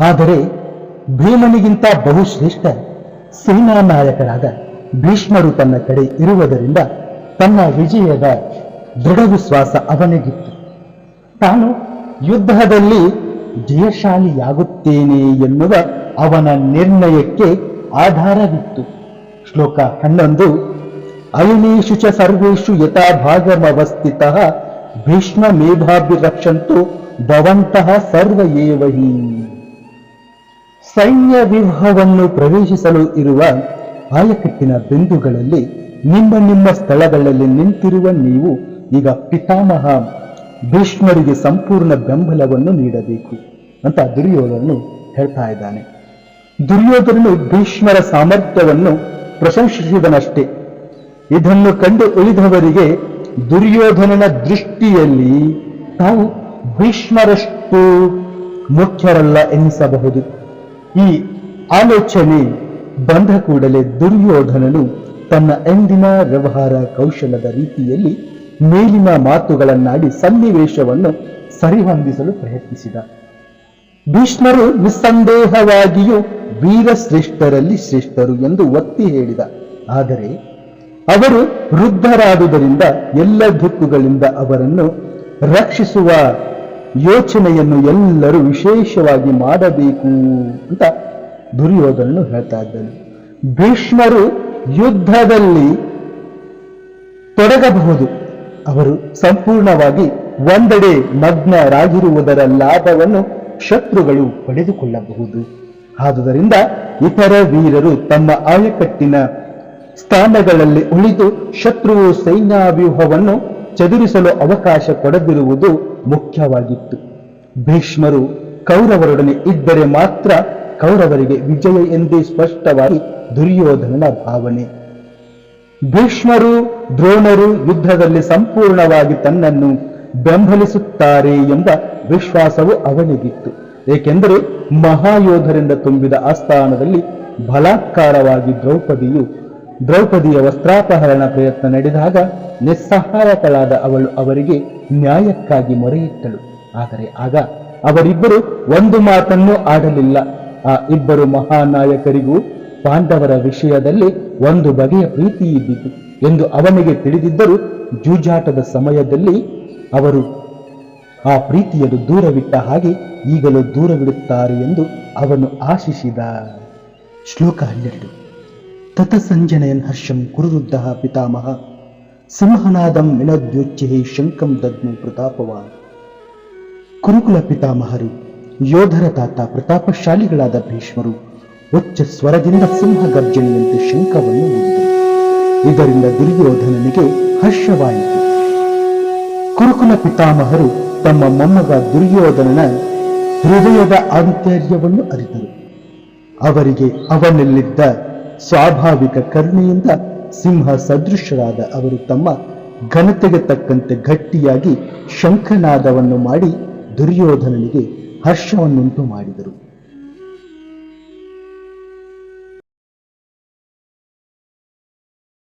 ಆದರೆ ಭೀಮನಿಗಿಂತ ಬಹುಶ್ರೇಷ್ಠ ಸೇನಾ ನಾಯಕರಾದ ಭೀಷ್ಮರು ತನ್ನ ಕಡೆ ಇರುವುದರಿಂದ ತನ್ನ ವಿಜಯದ ದೃಢ ವಿಶ್ವಾಸ ಅವನಿಗಿತ್ತು. ತಾನು ಯುದ್ಧದಲ್ಲಿ ಜಯಶಾಲಿಯಾಗುತ್ತೇನೆ ಎನ್ನುವ ಅವನ ನಿರ್ಣಯಕ್ಕೆ ಆಧಾರವಿತ್ತು. ಶ್ಲೋಕ ಹನ್ನೊಂದು, ಅಯನೇಶು ಚ ಸರ್ವೇಶು ಯಥಾ ಭಾಗಮವಸ್ಥಿತ ಭೀಷ್ಮ ಮೇಧಾಭಿರಕ್ಷಂತು ಭವಂತಹ ಸರ್ವ ಏವ ಹಿ ಸೈನ್ಯ ವ್ಯೂಹವನ್ನು ಪ್ರವೇಶಿಸಲು ಇರುವ ಆಯಕಟ್ಟಿನ ಬಿಂದುಗಳಲ್ಲಿ ನಿಮ್ಮ ನಿಮ್ಮ ಸ್ಥಳಗಳಲ್ಲಿ ನಿಂತಿರುವ ನೀವು ಈಗ ಪಿತಾಮಹ ಭೀಷ್ಮರಿಗೆ ಸಂಪೂರ್ಣ ಬೆಂಬಲವನ್ನು ನೀಡಬೇಕು ಅಂತ ದುರ್ಯೋಧನನು ಹೇಳ್ತಾ ಇದ್ದಾನೆ. ದುರ್ಯೋಧನನು ಭೀಷ್ಮರ ಸಾಮರ್ಥ್ಯವನ್ನು ಪ್ರಶಂಸಿಸಿದನಷ್ಟೇ. ಇದನ್ನು ಕಂಡು ಉಳಿದವರಿಗೆ ದುರ್ಯೋಧನನ ದೃಷ್ಟಿಯಲ್ಲಿ ತಾವು ಭೀಷ್ಮರಷ್ಟು ಮುಖ್ಯರಲ್ಲ ಎನ್ನಿಸಬಹುದು. ಈ ಆಲೋಚನೆ ಬಂದ ಕೂಡಲೇ ದುರ್ಯೋಧನನು ತನ್ನ ಎಂದಿನ ವ್ಯವಹಾರ ಕೌಶಲದ ರೀತಿಯಲ್ಲಿ ಮೇಲಿನ ಮಾತುಗಳನ್ನಾಡಿ ಸನ್ನಿವೇಶವನ್ನು ಸರಿಹೊಂದಿಸಲು ಪ್ರಯತ್ನಿಸಿದ. ಭೀಷ್ಮರು ನಿಸ್ಸಂದೇಹವಾಗಿಯೂ ವೀರಶ್ರೇಷ್ಠರಲ್ಲಿ ಶ್ರೇಷ್ಠರು ಎಂದು ಒತ್ತಿ ಹೇಳಿದ. ಆದರೆ ಅವರು ವೃದ್ಧರಾದುದರಿಂದ ಎಲ್ಲ ದಿಕ್ಕುಗಳಿಂದ ಅವರನ್ನು ರಕ್ಷಿಸುವ ಯೋಚನೆಯನ್ನು ಎಲ್ಲರೂ ವಿಶೇಷವಾಗಿ ಮಾಡಬೇಕು ಅಂತ ದುರ್ಯೋಧನನು ಹೇಳ್ತಾ ಇದ್ದಾನೆ. ಭೀಷ್ಮರು ಯುದ್ಧದಲ್ಲಿ ತೊಡಗಬಹುದು. ಅವರು ಸಂಪೂರ್ಣವಾಗಿ ಒಂದೆಡೆ ಮಗ್ನರಾಗಿರುವುದರ ಲಾಭವನ್ನು ಶತ್ರುಗಳು ಪಡೆದುಕೊಳ್ಳಬಹುದು. ಆದುದರಿಂದ ಇತರ ವೀರರು ತಮ್ಮ ಆಯಕಟ್ಟಿನ ಸ್ಥಾನಗಳಲ್ಲಿ ಉಳಿದು ಶತ್ರು ಸೈನ್ಯಾವ್ಯೂಹವನ್ನು ಚದುರಿಸಲು ಅವಕಾಶ ಕೊಡದಿರುವುದು ಮುಖ್ಯವಾಗಿತ್ತು. ಭೀಷ್ಮರು ಕೌರವರೊಡನೆ ಇದ್ದರೆ ಮಾತ್ರ ಕೌರವರಿಗೆ ವಿಜಯ ಎಂದೇ ಸ್ಪಷ್ಟವಾಗಿ ದುರ್ಯೋಧನನ ಭಾವನೆ. ಭೀಷ್ಮರು ದ್ರೋಣರು ಯುದ್ಧದಲ್ಲಿ ಸಂಪೂರ್ಣವಾಗಿ ತನ್ನನ್ನು ಬೆಂಬಲಿಸುತ್ತಾರೆ ಎಂಬ ವಿಶ್ವಾಸವು ಅವನಿಗಿತ್ತು. ಏಕೆಂದರೆ ಮಹಾಯೋಧರಿಂದ ತುಂಬಿದ ಆಸ್ಥಾನದಲ್ಲಿ ಬಲಾತ್ಕಾರವಾಗಿ ದ್ರೌಪದಿಯು ದ್ರೌಪದಿಯ ವಸ್ತ್ರಾಪಹರಣ ಪ್ರಯತ್ನ ನಡೆದಾಗ ನಿಸ್ಸಹಾಯಕಳಾದ ಅವಳು ಅವರಿಗೆ ನ್ಯಾಯಕ್ಕಾಗಿ ಮೊರೆಯಿಟ್ಟಳು. ಆದರೆ ಆಗ ಅವರಿಬ್ಬರು ಒಂದು ಮಾತನ್ನು ಆಡಲಿಲ್ಲ. ಆ ಇಬ್ಬರು ಮಹಾನಾಯಕರಿಗೂ ಪಾಂಡವರ ವಿಷಯದಲ್ಲಿ ಒಂದು ಬಗೆಯ ಪ್ರೀತಿ ಇದ್ದಿತು ಎಂದು ಅವನಿಗೆ ತಿಳಿದಿದ್ದರೂ ಜೂಜಾಟದ ಸಮಯದಲ್ಲಿ ಅವರು ಆ ಪ್ರೀತಿಯನ್ನು ದೂರವಿಟ್ಟ ಹಾಗೆ ಈಗಲೂ ದೂರವಿಡುತ್ತಾರೆ ಎಂದು ಅವನು ಆಶಿಸಿದ. ಶ್ಲೋಕ ಹನ್ನೆರಡು. ತತ ಸಂಜನಯನ್ ಹರ್ಷಂ ಕುರುರುದ್ಧ ಪಿತಾಮಹ. ಸಿಂಹನಾದಂ ವಿನದ್ಯೋಚ್ಯೆ ಶಂಕಂ ದದ್ಮು ಪ್ರತಾಪವಾನ್. ಕುರುಕುಲ ಪಿತಾಮಹರು, ಯೋಧರ ತಾತ ಪ್ರತಾಪಶಾಲಿಗಳಾದ ಭೀಷ್ಮರು, ಉಚ್ಚ ಸ್ವರದಿಂದ ಸಿಂಹ ಗರ್ಜನೆಯಂತೆ ಶಂಕವನ್ನು ಊದಿದರು ಇದರಿಂದ ದುರ್ಯೋಧನನಿಗೆ ಹರ್ಷವಾಯಿತು. ಕುರುಕುಲ ಪಿತಾಮಹರು ತಮ್ಮ ಮೊಮ್ಮಗ ದುರ್ಯೋಧನನ ಹೃದಯದ ಆಂತರ್ಯವನ್ನು ಅರಿತರು. ಅವರಿಗೆ ಅವನಲ್ಲಿದ್ದ ಸ್ವಾಭಾವಿಕ ಕರುಣೆಯಿಂದ ಸಿಂಹ ಸದೃಶರಾದ ಅವರು ತಮ್ಮ ಘನತೆಗೆ ತಕ್ಕಂತೆ ಗಟ್ಟಿಯಾಗಿ ಶಂಖನಾದವನ್ನು ಮಾಡಿ ದುರ್ಯೋಧನನಿಗೆ ಹರ್ಷವನ್ನುಂಟು ಮಾಡಿದರು.